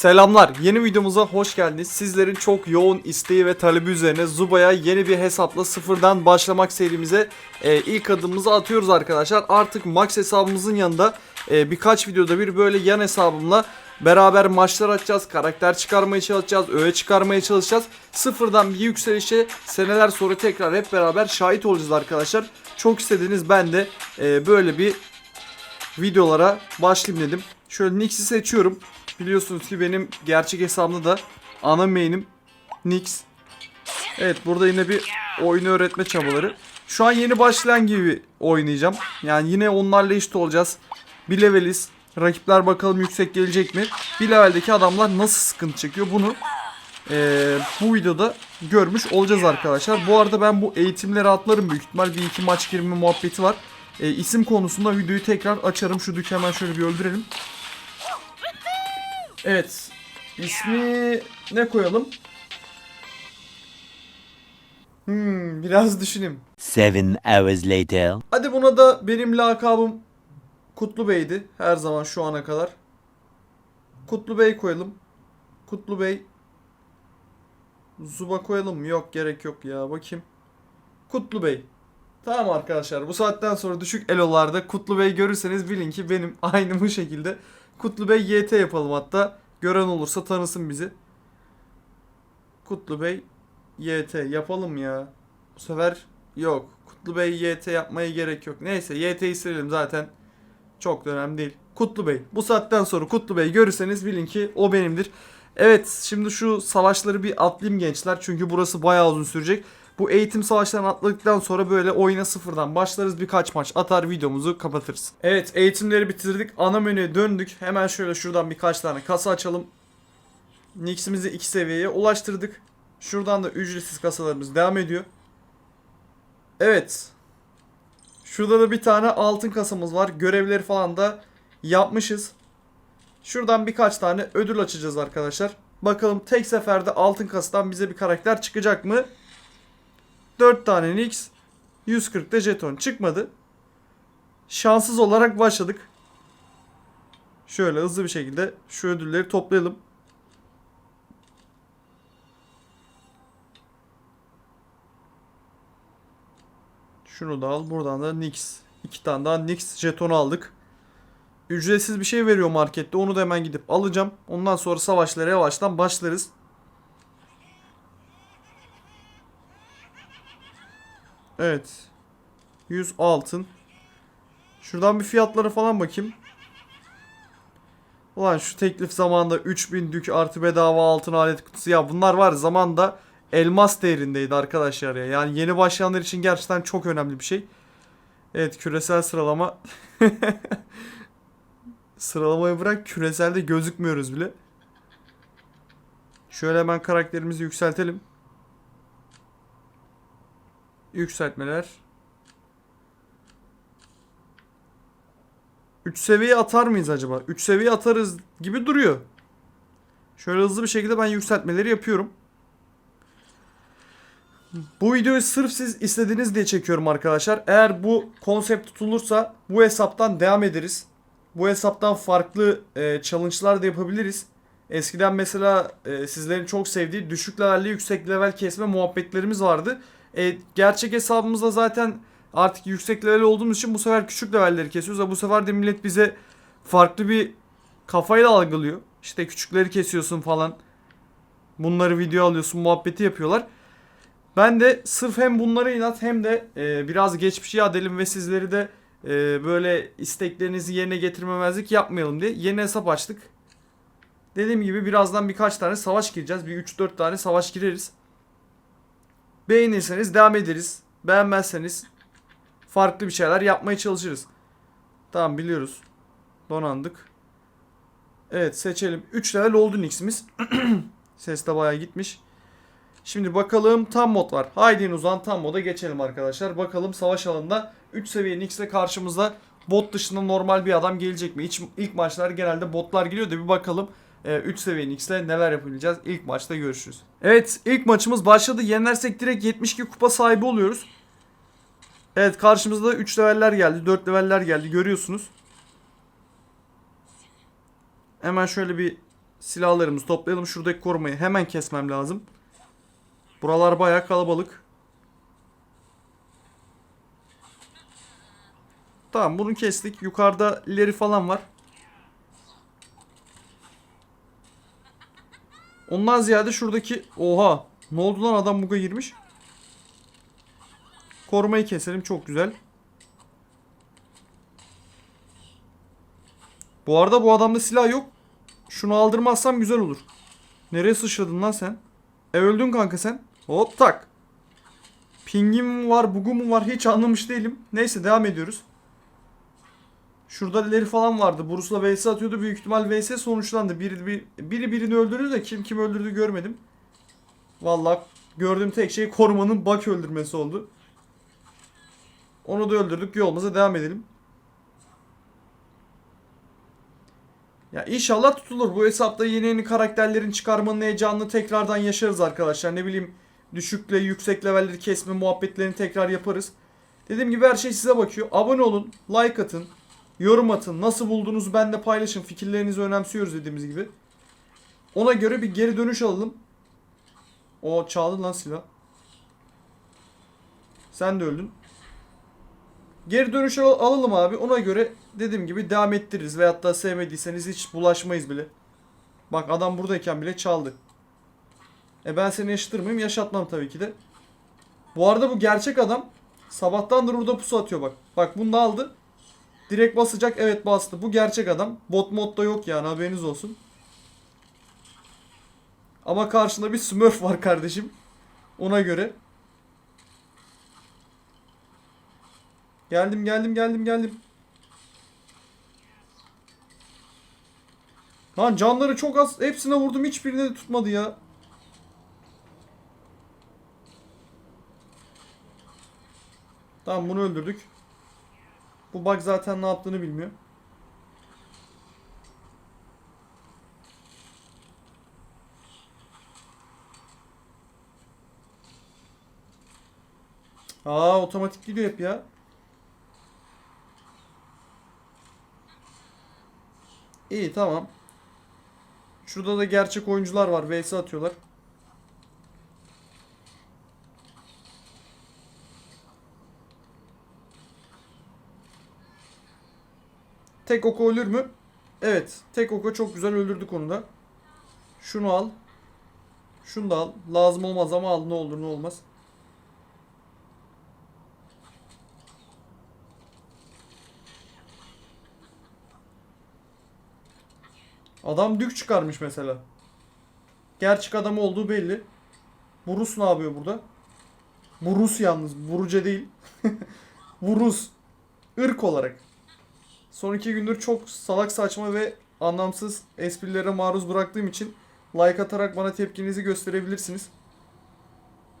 Selamlar. Yeni videomuza hoş geldiniz. Sizlerin çok yoğun isteği ve talebi üzerine Zuba'ya yeni bir hesapla sıfırdan başlamak serimize e, ilk adımımızı atıyoruz arkadaşlar. Artık Max hesabımızın yanında e, birkaç videoda bir böyle yan hesabımla beraber maçlar atacağız. Karakter çıkarmaya çalışacağız. Öğe çıkarmaya çalışacağız. Sıfırdan bir yükselişe seneler sonra tekrar hep beraber şahit olacağız arkadaşlar. Çok istediğiniz ben de e, böyle bir videolara başlayayım dedim. Şöyle Nix'i seçiyorum. Biliyorsunuz ki benim gerçek hesabımda da ana main'im Nix. Evet burada yine bir oyunu öğretme çabaları. Şu an yeni başlayan gibi oynayacağım. Yani yine onlarla eşit olacağız. Bir leveliz. Rakipler bakalım yüksek gelecek mi? Bir leveldeki adamlar nasıl sıkıntı çekiyor bunu eee, bu videoda görmüş olacağız arkadaşlar. Bu arada ben bu eğitimleri atlarım büyük ihtimal. Bir iki maç girme muhabbeti var. E, isim konusunda videoyu tekrar açarım. Şu dükü hemen şöyle bir öldürelim. Evet. İsmi ne koyalım? Hmm, biraz düşüneyim. Seven hours later. Hadi buna da benim lakabım Kutlu Bey'di her zaman şu ana kadar. Kutlu Bey koyalım. Kutlu Bey. Zuba koyalım mı? Yok gerek yok ya. Bakayım. Kutlu Bey. Tamam arkadaşlar bu saatten sonra düşük elolarda Kutlu Bey görürseniz bilin ki benim aynı bu şekilde. Kutlu Bey YT yapalım hatta. Gören olursa tanısın bizi. Kutlu Bey YT yapalım ya. Bu sefer yok. Kutlu Bey YT yapmaya gerek yok. Neyse YT'yi silelim zaten. Çok da önemli değil. Kutlu Bey. Bu saatten sonra Kutlu Bey görürseniz bilin ki o benimdir. Evet şimdi şu savaşları bir atlayayım gençler. Çünkü burası bayağı uzun sürecek. Bu eğitim savaşlarını atladıktan sonra böyle oyuna sıfırdan başlarız. Birkaç maç atar videomuzu kapatırız. Evet eğitimleri bitirdik. Ana menüye döndük. Hemen şöyle şuradan birkaç tane kasa açalım. Nix'imizi iki seviyeye ulaştırdık. Şuradan da ücretsiz kasalarımız devam ediyor. Evet. Şurada da bir tane altın kasamız var. Görevleri falan da yapmışız. Şuradan birkaç tane ödül açacağız arkadaşlar. Bakalım tek seferde altın kasadan bize bir karakter çıkacak mı? 4 tane Nix. 140 da jeton çıkmadı. Şanssız olarak başladık. Şöyle hızlı bir şekilde şu ödülleri toplayalım. Şunu da al. Buradan da Nix. İki tane daha Nix jetonu aldık. Ücretsiz bir şey veriyor markette. Onu da hemen gidip alacağım. Ondan sonra savaşlara yavaştan başlarız. Evet. 100 altın. Şuradan bir fiyatlara falan bakayım. Ulan şu teklif zamanında 3000 dük artı bedava altın alet kutusu ya bunlar var zamanda elmas değerindeydi arkadaşlar ya. Yani yeni başlayanlar için gerçekten çok önemli bir şey. Evet küresel sıralama. Sıralamayı bırak küreselde gözükmüyoruz bile. Şöyle hemen karakterimizi yükseltelim. Yükseltmeler. 3 seviye atar mıyız acaba? 3 seviye atarız gibi duruyor. Şöyle hızlı bir şekilde ben yükseltmeleri yapıyorum. Bu videoyu sırf siz istediğiniz diye çekiyorum arkadaşlar. Eğer bu konsept tutulursa bu hesaptan devam ederiz. Bu hesaptan farklı e, challenge'lar da yapabiliriz. Eskiden mesela e, sizlerin çok sevdiği düşük levelli yüksek level kesme muhabbetlerimiz vardı. E, gerçek hesabımızda zaten artık yüksek level olduğumuz için bu sefer küçük levelleri kesiyoruz. Ve bu sefer de millet bize farklı bir kafayla algılıyor. İşte küçükleri kesiyorsun falan. Bunları video alıyorsun muhabbeti yapıyorlar. Ben de sırf hem bunlara inat hem de e, biraz geçmişi yad ve sizleri de e, böyle isteklerinizi yerine getirmemezlik yapmayalım diye yeni hesap açtık. Dediğim gibi birazdan birkaç tane savaş gireceğiz. Bir 3-4 tane savaş gireriz. Beğenirseniz devam ederiz. Beğenmezseniz farklı bir şeyler yapmaya çalışırız. Tamam biliyoruz. Donandık. Evet seçelim. 3 level oldu Nix'imiz. Ses de bayağı gitmiş. Şimdi bakalım tam mod var. Haydi uzan tam moda geçelim arkadaşlar. Bakalım savaş alanında 3 seviye Nix'le karşımızda bot dışında normal bir adam gelecek mi? İlk, ilk maçlar genelde botlar geliyor da bir bakalım 3 seviye Nix'le neler yapabileceğiz. İlk maçta görüşürüz. Evet ilk maçımız başladı. Yenersek direkt 72 kupa sahibi oluyoruz. Evet karşımızda 3 leveller geldi. 4 leveller geldi görüyorsunuz. Hemen şöyle bir silahlarımızı toplayalım. Şuradaki korumayı hemen kesmem lazım. Buralar bayağı kalabalık. Tamam bunu kestik. Yukarıda ileri falan var. Ondan ziyade şuradaki... Oha! Ne oldu lan adam buga girmiş. Korumayı keselim çok güzel. Bu arada bu adamda silah yok. Şunu aldırmazsam güzel olur. Nereye sıçradın lan sen? E öldün kanka sen. Hop tak. Pingim var, bugum var hiç anlamış değilim. Neyse devam ediyoruz. Şurada ileri falan vardı. Bruce'la vs atıyordu. Büyük ihtimal vs sonuçlandı. Biri, bir- biri birini öldürdü de kim kim öldürdü görmedim. Vallahi gördüğüm tek şey korumanın bak öldürmesi oldu. Onu da öldürdük. Yolumuza devam edelim. Ya inşallah tutulur. Bu hesapta yeni yeni karakterlerin çıkarmanın heyecanını tekrardan yaşarız arkadaşlar. Ne bileyim düşükle yüksek levelleri kesme muhabbetlerini tekrar yaparız. Dediğim gibi her şey size bakıyor. Abone olun, like atın, yorum atın. Nasıl bulduğunuzu benimle paylaşın. Fikirlerinizi önemsiyoruz dediğimiz gibi. Ona göre bir geri dönüş alalım. O çaldı lan silah. Sen de öldün. Geri dönüş al- alalım abi. Ona göre dediğim gibi devam ettiririz. Veyahut da sevmediyseniz hiç bulaşmayız bile. Bak adam buradayken bile çaldı. E ben seni yaşatır mıyım? Yaşatmam tabii ki de. Bu arada bu gerçek adam. Sabahtandır burada pusu atıyor bak. Bak bunu da aldı. Direkt basacak. Evet bastı. Bu gerçek adam. Bot modda yok yani haberiniz olsun. Ama karşında bir smurf var kardeşim. Ona göre. Geldim geldim geldim geldim. Lan canları çok az. Hepsine vurdum. Hiçbirini de tutmadı ya. Tamam bunu öldürdük. Bu bug zaten ne yaptığını bilmiyor. Aa otomatik gidiyor hep ya. İyi tamam. Şurada da gerçek oyuncular var. VS atıyorlar. Tek oku ölür mü? Evet. Tek oku çok güzel öldürdük onu da. Şunu al. Şunu da al. Lazım olmaz ama al ne olur ne olmaz. Adam dük çıkarmış mesela. Gerçek adam olduğu belli. Bu Rus ne yapıyor burada? Bu Rus yalnız. Buruce değil. Bu Rus. Irk olarak. Son iki gündür çok salak saçma ve anlamsız esprilere maruz bıraktığım için like atarak bana tepkinizi gösterebilirsiniz.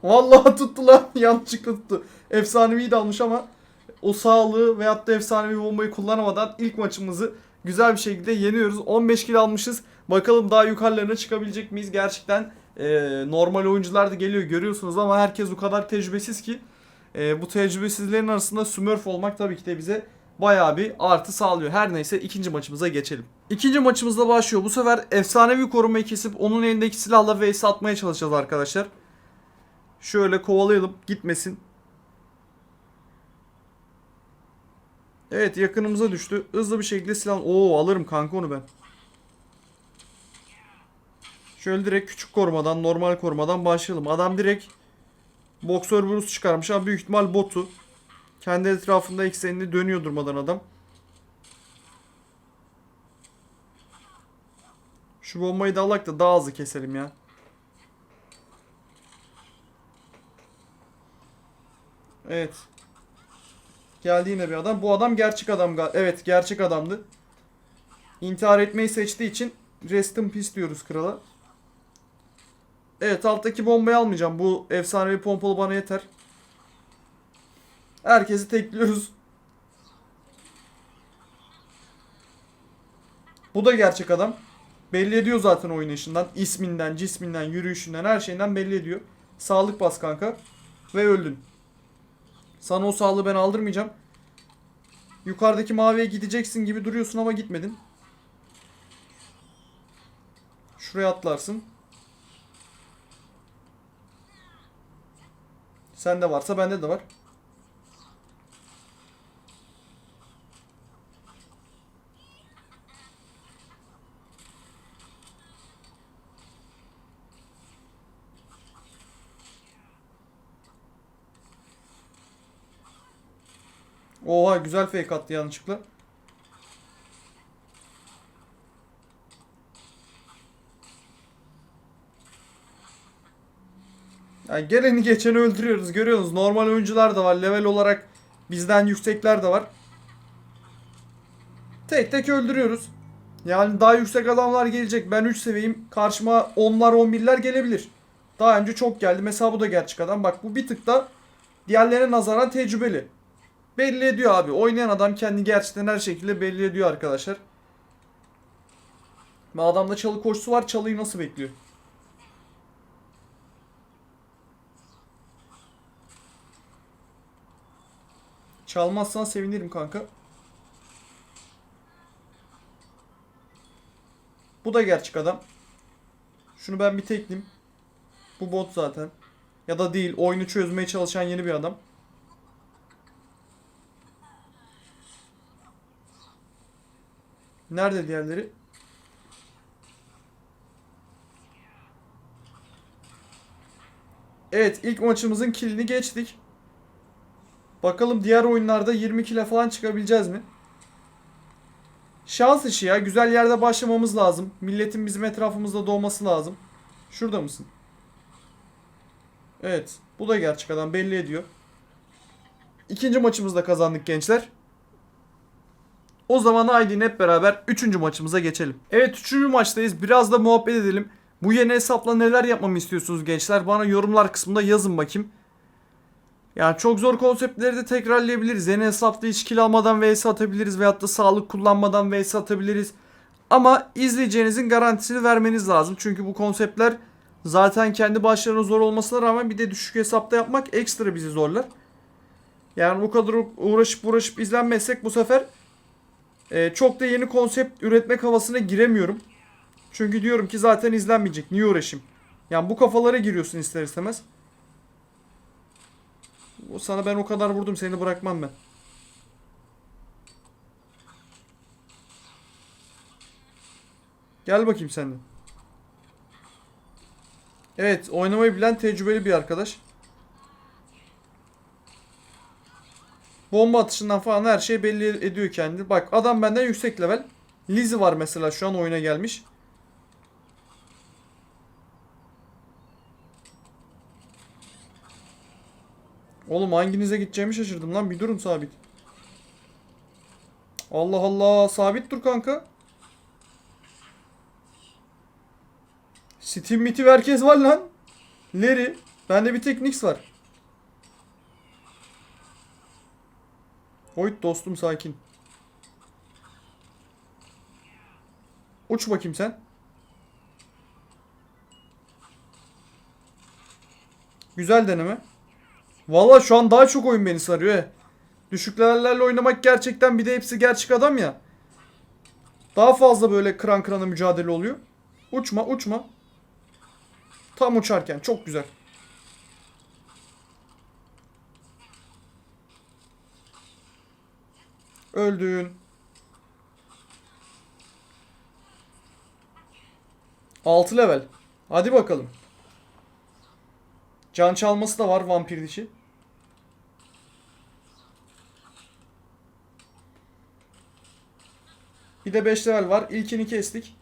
Vallahi tuttu lan. Yanlışlıkla tuttu. Efsanevi de almış ama o sağlığı veyahut da efsanevi bombayı kullanamadan ilk maçımızı güzel bir şekilde yeniyoruz. 15 kill almışız. Bakalım daha yukarılarına çıkabilecek miyiz? Gerçekten e, normal oyuncular da geliyor görüyorsunuz ama herkes o kadar tecrübesiz ki e, bu tecrübesizlerin arasında smurf olmak tabii ki de bize bayağı bir artı sağlıyor. Her neyse ikinci maçımıza geçelim. İkinci maçımızda başlıyor. Bu sefer efsanevi korumayı kesip onun elindeki silahla vs atmaya çalışacağız arkadaşlar. Şöyle kovalayalım gitmesin. Evet yakınımıza düştü. Hızlı bir şekilde silah... Oo alırım kanka onu ben. Şöyle direkt küçük korumadan, normal korumadan başlayalım. Adam direkt boksör Bruce çıkarmış. Ama büyük ihtimal botu. Kendi etrafında eksenini dönüyor durmadan adam. Şu bombayı da alak da daha hızlı keselim ya. Evet. Geldi yine bir adam. Bu adam gerçek adam. Evet gerçek adamdı. İntihar etmeyi seçtiği için rest in peace diyoruz krala. Evet alttaki bombayı almayacağım. Bu efsanevi pompalı bana yeter. Herkesi tekliyoruz. Bu da gerçek adam. Belli ediyor zaten oynayışından. isminden, cisminden, yürüyüşünden, her şeyinden belli ediyor. Sağlık bas kanka. Ve öldün. Sana o sağlığı ben aldırmayacağım. Yukarıdaki maviye gideceksin gibi duruyorsun ama gitmedin. Şuraya atlarsın. Sende varsa bende de var. Oha güzel fake attı yanlışlıkla. Yani geleni geçeni öldürüyoruz. Görüyorsunuz normal oyuncular da var. Level olarak bizden yüksekler de var. Tek tek öldürüyoruz. Yani daha yüksek adamlar gelecek. Ben 3 seviyeyim. Karşıma 10'lar 11'ler gelebilir. Daha önce çok geldi. Mesela bu da gerçek adam. Bak bu bir tık da diğerlerine nazaran tecrübeli. Belli ediyor abi. Oynayan adam kendi gerçekten her şekilde belli ediyor arkadaşlar. Ve adamda çalı koşusu var. Çalıyı nasıl bekliyor? Çalmazsan sevinirim kanka. Bu da gerçek adam. Şunu ben bir teklim. Bu bot zaten. Ya da değil. Oyunu çözmeye çalışan yeni bir adam. Nerede diğerleri? Evet ilk maçımızın kilini geçtik. Bakalım diğer oyunlarda 20 kile falan çıkabileceğiz mi? Şans işi ya. Güzel yerde başlamamız lazım. Milletin bizim etrafımızda doğması lazım. Şurada mısın? Evet. Bu da gerçek adam belli ediyor. İkinci maçımızda kazandık gençler. O zaman haydi hep beraber 3. maçımıza geçelim. Evet 3. maçtayız. Biraz da muhabbet edelim. Bu yeni hesapla neler yapmamı istiyorsunuz gençler? Bana yorumlar kısmında yazın bakayım. Yani çok zor konseptleri de tekrarlayabiliriz. Yeni hesapta hiç kill almadan vs atabiliriz veyahut da sağlık kullanmadan vs atabiliriz. Ama izleyeceğinizin garantisini vermeniz lazım. Çünkü bu konseptler zaten kendi başlarına zor olmasına rağmen bir de düşük hesapta yapmak ekstra bizi zorlar. Yani bu kadar uğraşıp uğraşıp izlenmezsek bu sefer e, çok da yeni konsept üretmek havasına giremiyorum. Çünkü diyorum ki zaten izlenmeyecek. Niye uğraşayım? Yani bu kafalara giriyorsun ister istemez. Sana ben o kadar vurdum seni bırakmam ben. Gel bakayım sen de. Evet oynamayı bilen tecrübeli bir arkadaş. Bomba atışından falan her şey belli ediyor kendi. Bak adam benden yüksek level. Lizzy var mesela şu an oyuna gelmiş. Oğlum hanginize gideceğimi şaşırdım lan. Bir durun sabit. Allah Allah. Sabit dur kanka. Steam miti herkes var lan. Leri. Bende bir tek Nix var. Hoyt dostum sakin. Uç bakayım sen. Güzel deneme. Valla şu an daha çok oyun beni sarıyor he. Düşük levellerle oynamak gerçekten bir de hepsi gerçek adam ya. Daha fazla böyle kıran kırana mücadele oluyor. Uçma uçma. Tam uçarken çok güzel. Öldün. Altı level. Hadi bakalım. Can çalması da var vampir dişi. Bir de 5 level var. İlkini kestik.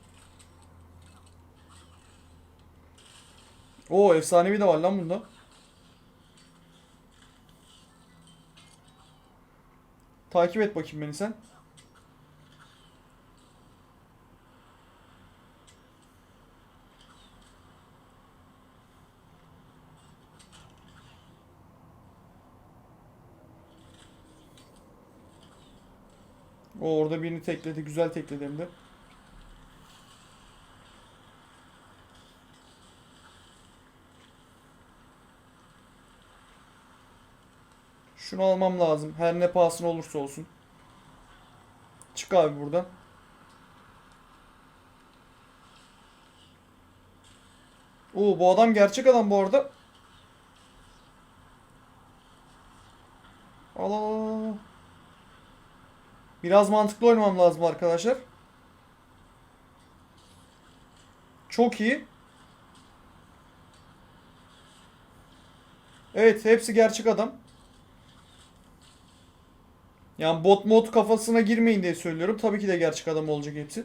Oo efsanevi de var lan bunda. Takip et bakayım beni sen. O orada birini tekledi. Güzel tekledi hem de. Şunu almam lazım. Her ne pahasına olursa olsun. Çık abi buradan. Oo bu adam gerçek adam bu arada. Allah Allah. Biraz mantıklı oynamam lazım arkadaşlar. Çok iyi. Evet hepsi gerçek adam. Yani bot mod kafasına girmeyin diye söylüyorum. Tabii ki de gerçek adam olacak hepsi.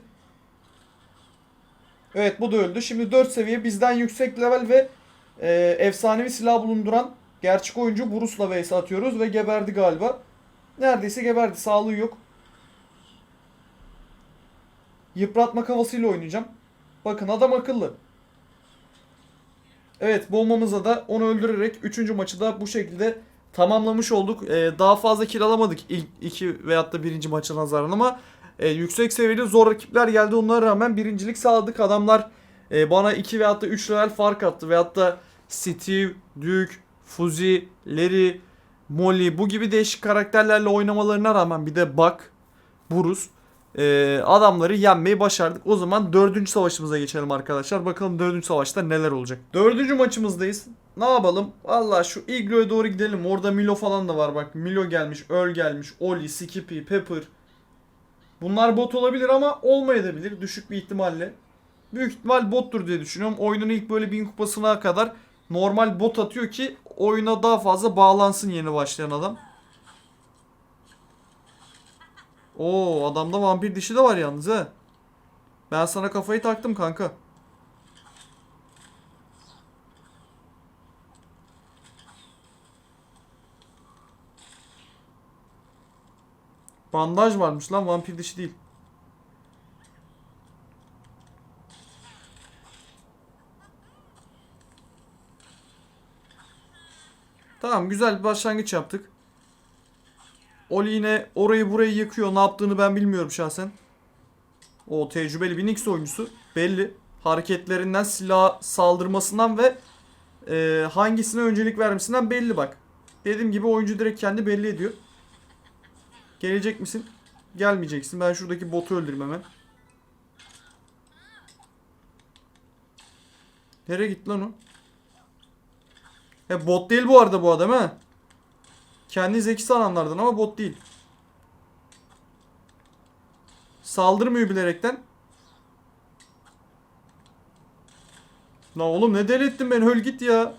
Evet bu da öldü. Şimdi 4 seviye bizden yüksek level ve e, efsanevi silah bulunduran gerçek oyuncu Bruce'la vs atıyoruz ve geberdi galiba. Neredeyse geberdi. Sağlığı yok. Yıpratma kafasıyla oynayacağım. Bakın adam akıllı. Evet bombamızla da onu öldürerek 3. maçı da bu şekilde tamamlamış olduk. Ee, daha fazla kill alamadık ilk 2 veyahut da 1. maça nazaran ama e, yüksek seviyeli zor rakipler geldi. Onlara rağmen birincilik sağladık. Adamlar e, bana 2 veyahut da 3 level fark attı. Veyahut da Steve, Duke, Fuzi, Larry, Molly bu gibi değişik karakterlerle oynamalarına rağmen bir de Buck, Bruce e, adamları yenmeyi başardık. O zaman dördüncü savaşımıza geçelim arkadaşlar. Bakalım dördüncü savaşta neler olacak. Dördüncü maçımızdayız. Ne yapalım? Valla şu Iglo'ya doğru gidelim. Orada Milo falan da var bak. Milo gelmiş, Earl gelmiş, Oli, Skippy, Pepper. Bunlar bot olabilir ama olmayabilir düşük bir ihtimalle. Büyük ihtimal bottur diye düşünüyorum. Oyunun ilk böyle 1000 kupasına kadar normal bot atıyor ki oyuna daha fazla bağlansın yeni başlayan adam. Oo adamda vampir dişi de var yalnız he. Ben sana kafayı taktım kanka. Bandaj varmış lan vampir dişi değil. Tamam güzel bir başlangıç yaptık. Oli yine orayı burayı yıkıyor. Ne yaptığını ben bilmiyorum şahsen. O tecrübeli bir Nix oyuncusu. Belli. Hareketlerinden, silah saldırmasından ve e, hangisine öncelik vermesinden belli bak. Dediğim gibi oyuncu direkt kendi belli ediyor. Gelecek misin? Gelmeyeceksin. Ben şuradaki botu öldüreyim hemen. Nereye gitti lan o? He bot değil bu arada bu adam ha. Kendi zeki sananlardan ama bot değil. Saldırmıyor bilerekten. La oğlum ne deli ettin beni öl git ya.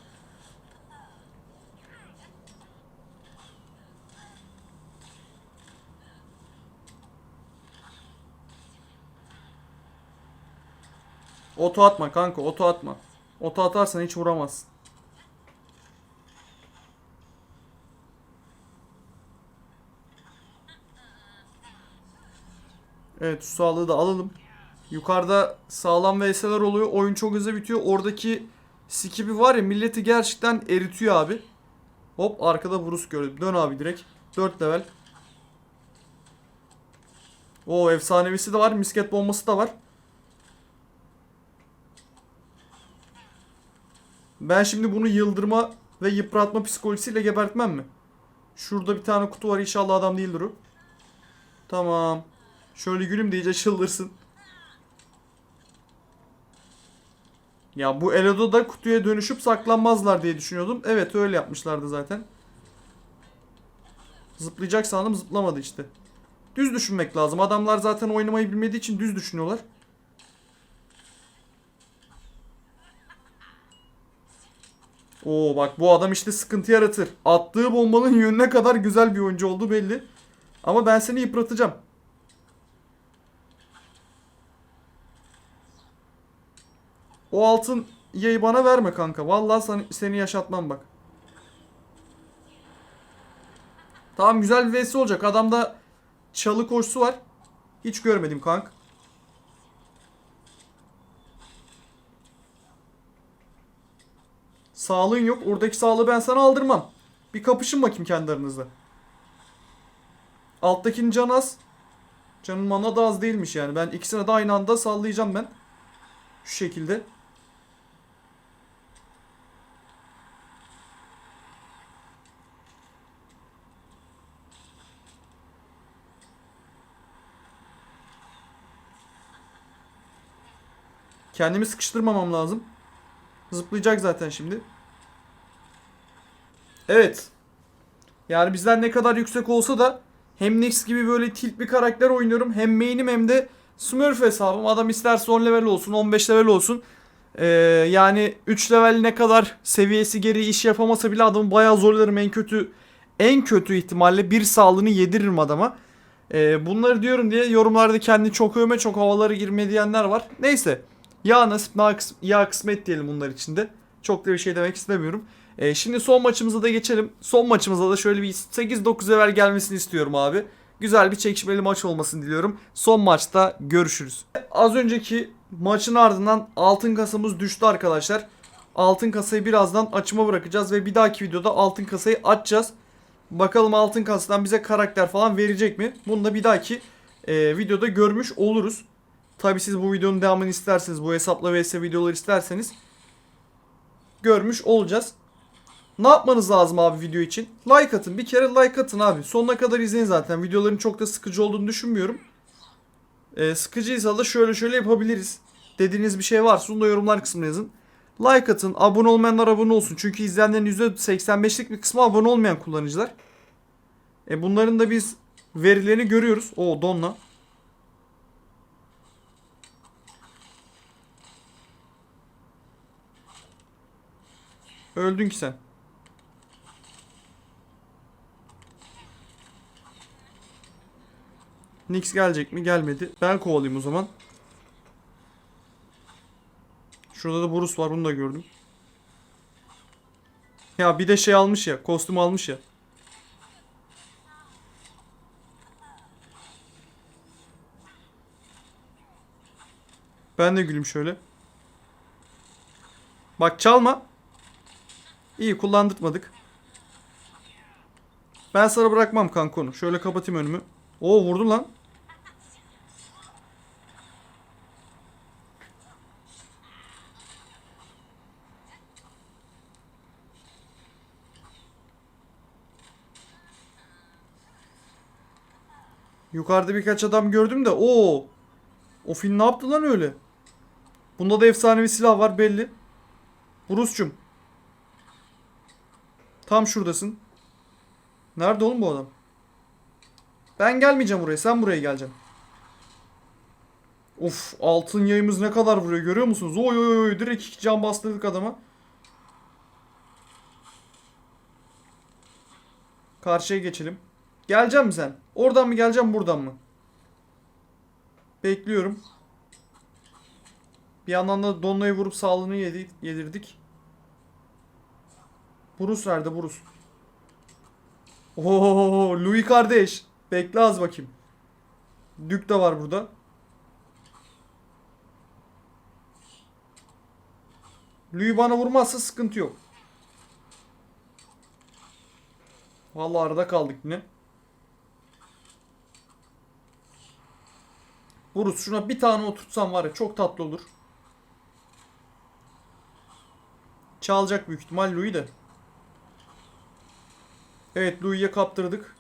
Oto atma kanka oto atma. Oto atarsan hiç vuramazsın. Evet şu sağlığı da alalım. Yukarıda sağlam VS'ler oluyor. Oyun çok hızlı bitiyor. Oradaki Skippy var ya milleti gerçekten eritiyor abi. Hop arkada Bruce gördüm. Dön abi direkt. 4 level. O efsanevisi de var. Misket bombası da var. Ben şimdi bunu yıldırma ve yıpratma psikolojisiyle gebertmem mi? Şurada bir tane kutu var. İnşallah adam değildir o. Tamam. Şöyle gülüm de iyice çıldırsın. Ya bu Elo'da da kutuya dönüşüp saklanmazlar diye düşünüyordum. Evet öyle yapmışlardı zaten. Zıplayacak sandım zıplamadı işte. Düz düşünmek lazım. Adamlar zaten oynamayı bilmediği için düz düşünüyorlar. Oo bak bu adam işte sıkıntı yaratır. Attığı bombanın yönüne kadar güzel bir oyuncu olduğu belli. Ama ben seni yıpratacağım. O altın yayı bana verme kanka. Vallahi seni, seni yaşatmam bak. Tamam güzel bir vs olacak. Adamda çalı koşusu var. Hiç görmedim kank. Sağlığın yok. Oradaki sağlığı ben sana aldırmam. Bir kapışın bakayım kendi aranızda. Alttakinin canı az. Canın mana da az değilmiş yani. Ben ikisine de aynı anda sallayacağım ben. Şu şekilde. Kendimi sıkıştırmamam lazım. Zıplayacak zaten şimdi. Evet. Yani bizden ne kadar yüksek olsa da hem Nix gibi böyle tilt bir karakter oynuyorum. Hem main'im hem de Smurf hesabım. Adam isterse 10 level olsun 15 level olsun. Ee, yani 3 level ne kadar seviyesi geri iş yapamasa bile adamı bayağı zorlarım en kötü en kötü ihtimalle bir sağlığını yediririm adama. Ee, bunları diyorum diye yorumlarda kendi çok övme çok havaları girme diyenler var. Neyse. Ya nasip ya kısmet diyelim bunlar içinde. Çok da bir şey demek istemiyorum. Ee, şimdi son maçımıza da geçelim. Son maçımıza da şöyle bir 8-9 level gelmesini istiyorum abi. Güzel bir çekişmeli maç olmasını diliyorum. Son maçta görüşürüz. Az önceki maçın ardından altın kasamız düştü arkadaşlar. Altın kasayı birazdan açıma bırakacağız ve bir dahaki videoda altın kasayı açacağız. Bakalım altın kasadan bize karakter falan verecek mi? Bunu da bir dahaki e, videoda görmüş oluruz. Tabi siz bu videonun devamını isterseniz, bu hesapla vs videoları isterseniz görmüş olacağız. Ne yapmanız lazım abi video için? Like atın. Bir kere like atın abi. Sonuna kadar izleyin zaten. Videoların çok da sıkıcı olduğunu düşünmüyorum. Ee, sıkıcıysa da şöyle şöyle yapabiliriz. Dediğiniz bir şey varsa onu da yorumlar kısmına yazın. Like atın. Abone olmayanlar abone olsun. Çünkü izleyenlerin %85'lik bir kısmı abone olmayan kullanıcılar. E bunların da biz verilerini görüyoruz. O donla. Öldün ki sen. Nix gelecek mi? Gelmedi. Ben kovalayayım o zaman. Şurada da Bruce var. Bunu da gördüm. Ya bir de şey almış ya. Kostüm almış ya. Ben de gülüm şöyle. Bak çalma. İyi kullandırtmadık. Ben sana bırakmam kankonu. Şöyle kapatayım önümü. Oo vurdu lan. Yukarıda birkaç adam gördüm de o o film ne yaptı lan öyle? Bunda da efsanevi silah var belli. Bruce'cum. Tam şuradasın. Nerede oğlum bu adam? Ben gelmeyeceğim buraya. Sen buraya geleceksin. Of altın yayımız ne kadar vuruyor görüyor musunuz? Oy oy oy direkt iki can bastırdık adama. Karşıya geçelim. Geleceğim mi sen? Oradan mı geleceğim buradan mı? Bekliyorum. Bir yandan da Donna'yı vurup sağlığını yedi, yedirdik. Bruce nerede Bruce? Oo, Louis kardeş. Bekle az bakayım. Dük de var burada. Louis bana vurmazsa sıkıntı yok. Vallahi arada kaldık yine. Bruce şuna bir tane oturtsam var ya çok tatlı olur. Çalacak büyük ihtimal Louis de. Evet Louis'ye kaptırdık.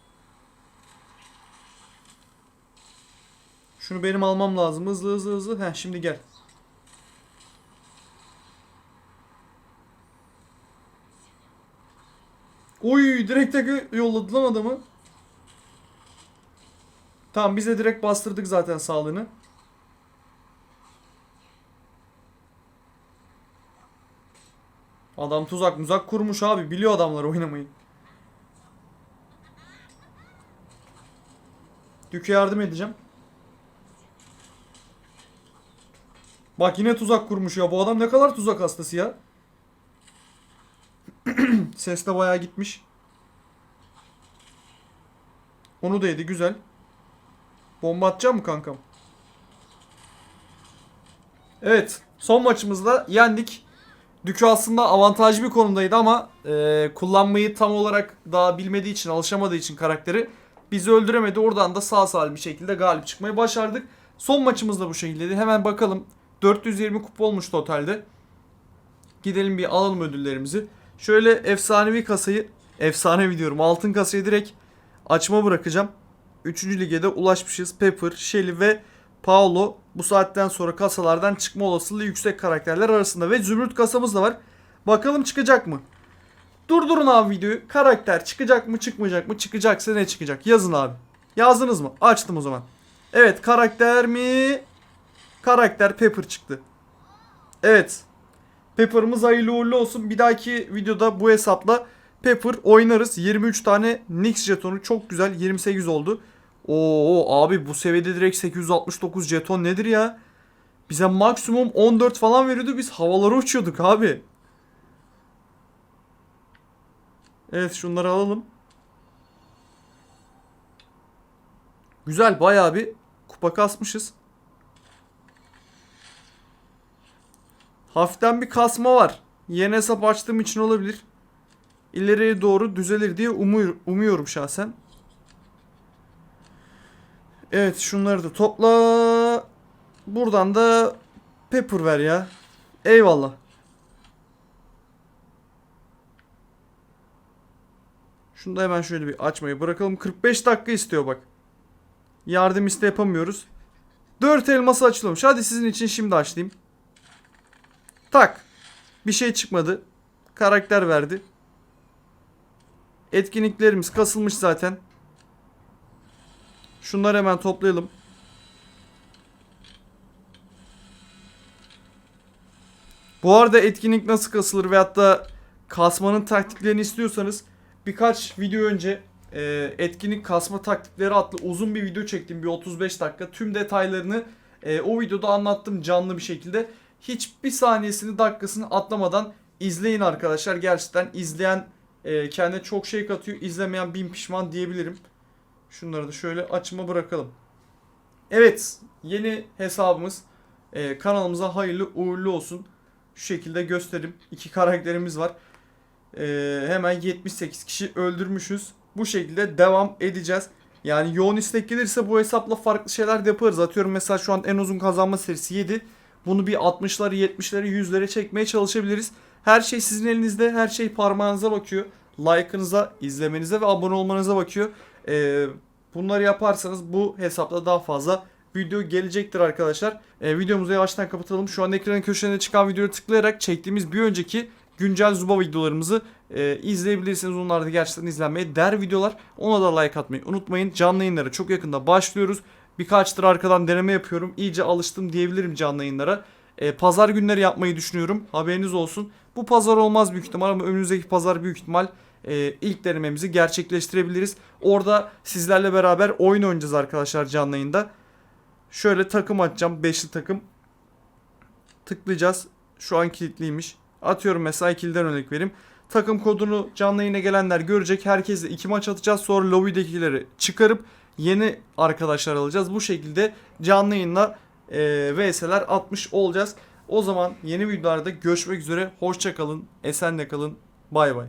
Şunu benim almam lazım. Hızlı hızlı hızlı. Heh şimdi gel. Oy direkt tek yolladı lan adamı. Tamam biz de direkt bastırdık zaten sağlığını. Adam tuzak muzak kurmuş abi. Biliyor adamlar oynamayı. Dük'e yardım edeceğim. Bak yine tuzak kurmuş ya. Bu adam ne kadar tuzak hastası ya. Ses de bayağı gitmiş. Onu da yedi güzel. Bomba atacağım mı kankam? Evet. Son maçımızda yendik. Dükü aslında avantajlı bir konumdaydı ama e, kullanmayı tam olarak daha bilmediği için, alışamadığı için karakteri bizi öldüremedi. Oradan da sağ salim bir şekilde galip çıkmayı başardık. Son maçımız da bu şekildeydi. Hemen bakalım. 420 kupa olmuş totalde. Gidelim bir alalım ödüllerimizi. Şöyle efsanevi kasayı, efsanevi diyorum altın kasayı direkt açma bırakacağım. 3. lige de ulaşmışız. Pepper, Shelly ve Paolo bu saatten sonra kasalardan çıkma olasılığı yüksek karakterler arasında ve Zümrüt kasamız da var. Bakalım çıkacak mı? Durdurun abi videoyu. Karakter çıkacak mı çıkmayacak mı? Çıkacaksa ne çıkacak? Yazın abi. Yazdınız mı? Açtım o zaman. Evet karakter mi? Karakter Pepper çıktı. Evet. Pepper'ımız hayırlı uğurlu olsun. Bir dahaki videoda bu hesapla Pepper oynarız. 23 tane Nix jetonu çok güzel. 28 oldu. Oo abi bu seviyede direkt 869 jeton nedir ya? Bize maksimum 14 falan veriyordu. Biz havalara uçuyorduk abi. Evet şunları alalım. Güzel bayağı bir kupa kasmışız. Hafiften bir kasma var. Yeni hesap açtığım için olabilir. İleriye doğru düzelir diye umuyor, umuyorum şahsen. Evet şunları da topla. Buradan da pepper ver ya. Eyvallah. Şunu da hemen şöyle bir açmayı bırakalım. 45 dakika istiyor bak. Yardım iste yapamıyoruz. 4 elması açılmış. Hadi sizin için şimdi açlayayım. Tak. Bir şey çıkmadı. Karakter verdi. Etkinliklerimiz kasılmış zaten. Şunları hemen toplayalım. Bu arada etkinlik nasıl kasılır veyahut da kasmanın taktiklerini istiyorsanız birkaç video önce e, etkinlik kasma taktikleri adlı uzun bir video çektim bir 35 dakika. Tüm detaylarını e, o videoda anlattım canlı bir şekilde. Hiçbir saniyesini dakikasını atlamadan izleyin arkadaşlar. Gerçekten izleyen e, kendine çok şey katıyor. İzlemeyen bin pişman diyebilirim. Şunları da şöyle açıma bırakalım. Evet yeni hesabımız e, kanalımıza hayırlı uğurlu olsun. Şu şekilde göstereyim. İki karakterimiz var. E, hemen 78 kişi öldürmüşüz. Bu şekilde devam edeceğiz. Yani yoğun istek gelirse bu hesapla farklı şeyler de yaparız. Atıyorum mesela şu an en uzun kazanma serisi 7. Bunu bir 60'ları 70'leri 100'lere çekmeye çalışabiliriz. Her şey sizin elinizde. Her şey parmağınıza bakıyor. Like'ınıza, izlemenize ve abone olmanıza bakıyor. Ee, bunları yaparsanız bu hesapta daha fazla video gelecektir arkadaşlar. Ee, videomuzu yavaştan kapatalım. Şu an ekranın köşesine çıkan videoya tıklayarak çektiğimiz bir önceki güncel Zuba videolarımızı e, izleyebilirsiniz. Onlar da gerçekten izlenmeye değer videolar. Ona da like atmayı unutmayın. Canlı yayınlara çok yakında başlıyoruz. Birkaçtır arkadan deneme yapıyorum. İyice alıştım diyebilirim canlı yayınlara. E, pazar günleri yapmayı düşünüyorum. Haberiniz olsun. Bu pazar olmaz büyük ihtimal ama önümüzdeki pazar büyük ihtimal e, ilk denememizi gerçekleştirebiliriz. Orada sizlerle beraber oyun oynayacağız arkadaşlar canlı yayında. Şöyle takım atacağım. Beşli takım. Tıklayacağız. Şu an kilitliymiş. Atıyorum mesela ikiliden örnek vereyim. Takım kodunu canlı yayına gelenler görecek. Herkesle iki maç atacağız. Sonra lobby'dekileri çıkarıp yeni arkadaşlar alacağız. Bu şekilde canlı yayınla e, VS'ler atmış olacağız. O zaman yeni videolarda görüşmek üzere. Hoşça kalın. Esenle kalın. Bay bay.